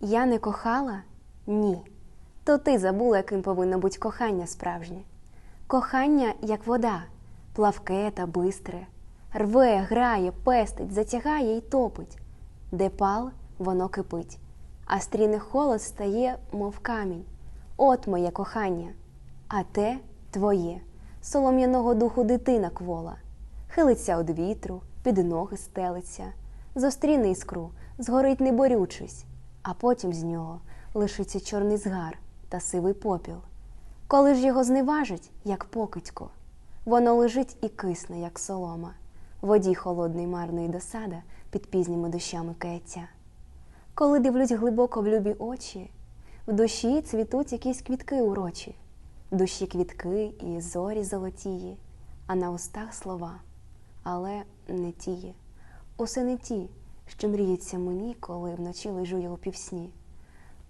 Я не кохала? Ні. То ти забула, яким повинно бути кохання справжнє. Кохання, як вода, плавке та бистре, рве, грає, пестить, затягає й топить. Де пал, воно кипить, а стріне холод стає, мов камінь. От моє кохання, а те твоє, солом'яного духу дитина квола, хилиться од вітру, під ноги стелиться, зустріне іскру, згорить не борючись, а потім з нього лишиться чорний згар та сивий попіл. Коли ж його зневажить, як покидько, воно лежить і кисне, як солома, воді холодної марної досада під пізніми дощами каяття. Коли дивлюсь глибоко в любі очі, в душі цвітуть якісь квітки урочі, в душі квітки і зорі золотії, а на устах слова, але не тії, усе не ті, що мріються мені, коли вночі лежу я у півсні.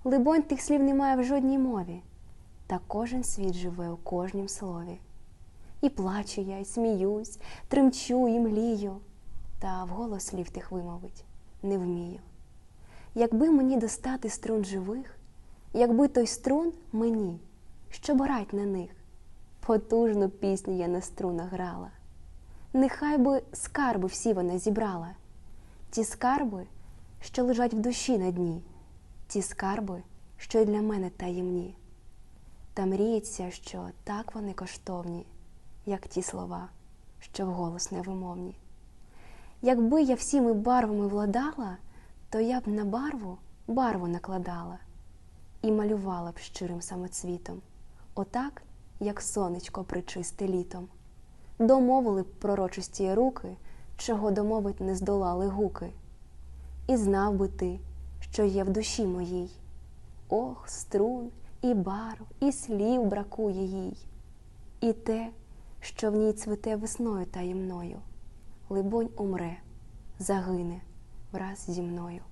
Либонь, тих слів немає в жодній мові, та кожен світ живе у кожнім слові. І плачу я, і сміюсь, тремчу і млію, та вголос слів тих вимовить не вмію. Якби мені достати струн живих, якби той струн мені, щоб грать на них, потужну пісню я на струнах грала. Нехай би скарби всі вона зібрала, ті скарби, що лежать в душі на дні, ті скарби, що й для мене таємні. Та мріється, що так вони коштовні, як ті слова, що вголос невимовні. Якби я всіми барвами владала, то я б на барву барву накладала і малювала б щирим самоцвітом, отак, як сонечко причисте літом. Домовили б пророчисті руки, чого домовить не здолали гуки. І знав би ти, що є в душі моїй. Ох, струн, і барв, і слів бракує їй, і те, що в ній цвіте весною таємною, либонь умре, загине враз зі мною.